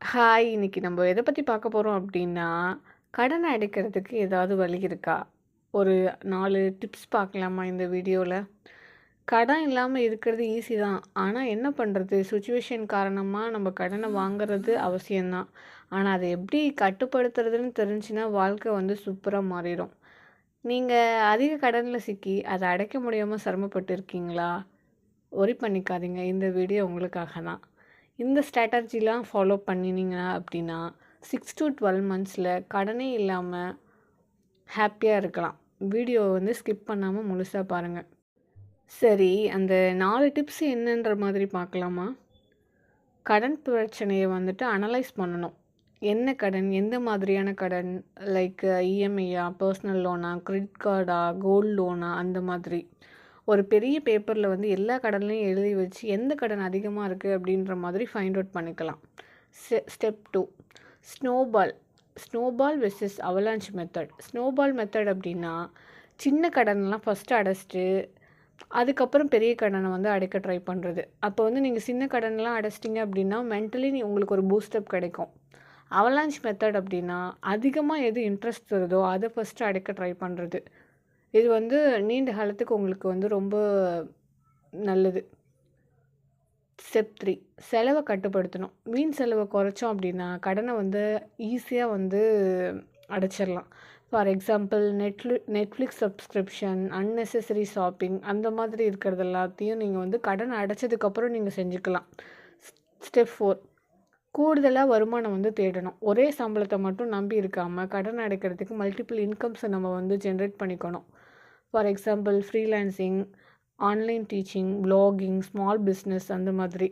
Hi! இன்றைக்கி நம்ம எதை பற்றி பார்க்க போகிறோம் அப்படின்னா கடனை அடைக்கிறதுக்கு ஏதாவது வழி இருக்கா? ஒரு நாலு டிப்ஸ் பார்க்கலாமா இந்த வீடியோவில் கடன் இல்லாமல் இருக்கிறது ஈஸி தான். ஆனால் என்ன பண்ணுறது சுச்சுவேஷன் காரணமாக நம்ம கடனை வாங்குறது அவசியம்தான் ஆனால் அதை எப்படி கட்டுப்படுத்துறதுன்னு தெரிஞ்சுன்னா வாழ்க்கை வந்து சூப்பராக மாறிடும் நீங்கள் அதிக கடனில் சிக்கி அதை அடைக்க முடியாமல் சிரமப்பட்டு இருக்கீங்களா? ஒரி பண்ணிக்காதீங்க. இந்த வீடியோ உங்களுக்காக தான். இந்த ஸ்ட்ராட்டஜிலாம் ஃபாலோ பண்ணினீங்க அப்டின்னா 6-12 மந்த்ஸ்ல கடனே இல்லாமல் ஹாப்பியாக இருக்கலாம். வீடியோவை வந்து ஸ்கிப் பண்ணாமல் முழுசாக பாருங்கள் சரி, அந்த நாலு டிப்ஸ் என்னன்ற மாதிரி பார்க்கலாமா? கடன் பிரச்சனையை வந்துட்டு அனலைஸ் பண்ணணும். என்ன கடன்? எந்த மாதிரியான கடன்? லைக் இஎம்ஐயா? பர்சனல் லோனா? கிரெடிட் கார்டா? கோல்ட் லோனா? அந்த மாதிரி. ஒரு பெரிய பேப்பரில் வந்து எல்லா கடன்லையும் எழுதி வச்சு எந்த கடன் அதிகமாக இருக்குது அப்படின்ற மாதிரி ஃபைண்ட் அவுட் பண்ணிக்கலாம். Step two snowball snowball versus avalanche method. Snowball method அப்படின்னா சின்ன கடன்லாம் ஃபர்ஸ்ட்டு அடைச்சிட்டு அதுக்கப்புறம் பெரிய கடனை வந்து அடைக்க ட்ரை பண்ணுறது அப்போ வந்து நீங்கள் சின்ன கடன்லாம் அடைச்சிட்டிங்க அப்படின்னா மென்டலி உங்களுக்கு ஒரு பூஸ்டப் கிடைக்கும். அவலான்ச் மெத்தட் அப்படின்னா அதிகமாக எது இன்ட்ரெஸ்ட் வருதோ அதை ஃபர்ஸ்ட்டு அடைக்க ட்ரை பண்ணுறது இது வந்து நீண்ட காலத்துக்கு உங்களுக்கு வந்து ரொம்ப நல்லது. ஸ்டெப் த்ரீ செலவை கட்டுப்படுத்தணும். மீன் செலவை குறைச்சோம் அப்படின்னா கடனை வந்து ஈஸியாக வந்து அடைச்சிடலாம் ஃபார் எக்ஸாம்பிள் நெட்லி நெட்ஃப்ளிக்ஸ் சப்ஸ்கிரிப்ஷன், அன்னெசசரி ஷாப்பிங் அந்த மாதிரி இருக்கிறது எல்லாத்தையும் நீங்கள் வந்து கடன் அடைச்சதுக்கப்புறம் நீங்கள் செஞ்சுக்கலாம். ஸ்டெப் ஃபோர் கூடுதலாக வருமானம் வந்து தேடணும். ஒரே சம்பளத்தை மட்டும் நம்பி இருக்காமல் கடன் அடைக்கிறதுக்கு மல்டிபிள் இன்கம்ஸை நம்ம வந்து ஜென்ரேட் பண்ணிக்கணும். For example freelancing, online teaching, blogging small business அந்த மாதிரி.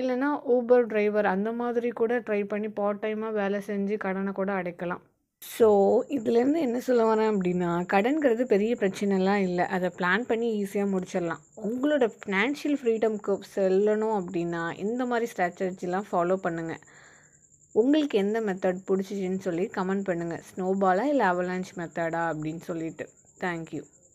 இல்லைன்னா ஊபர் டிரைவர் அந்த மாதிரி கூட ட்ரை பண்ணி பார்ட் டைமாக வேலை செஞ்சு கடனை கூட அடைக்கலாம். ஸோ, இதுலேருந்து என்ன சொல்ல வரேன் அப்படின்னா கடன்கிறது பெரிய பிரச்சனைலாம் இல்லை அதை பிளான் பண்ணி ஈஸியாக முடிச்சிடலாம். உங்களோட ஃபினான்ஷியல் ஃப்ரீடம்க்கு செல்லணும் அப்படின்னா இந்த மாதிரி ஸ்ட்ராட்டஜிலாம் ஃபாலோ பண்ணுங்கள் உங்களுக்கு எந்த மெத்தட் பிடிச்சிச்சின்னு சொல்லி கமெண்ட் பண்ணுங்கள் ஸ்னோபாலா இல்லை அவலான்ச் மெத்தடா அப்படின்னு சொல்லிட்டு. Thank you.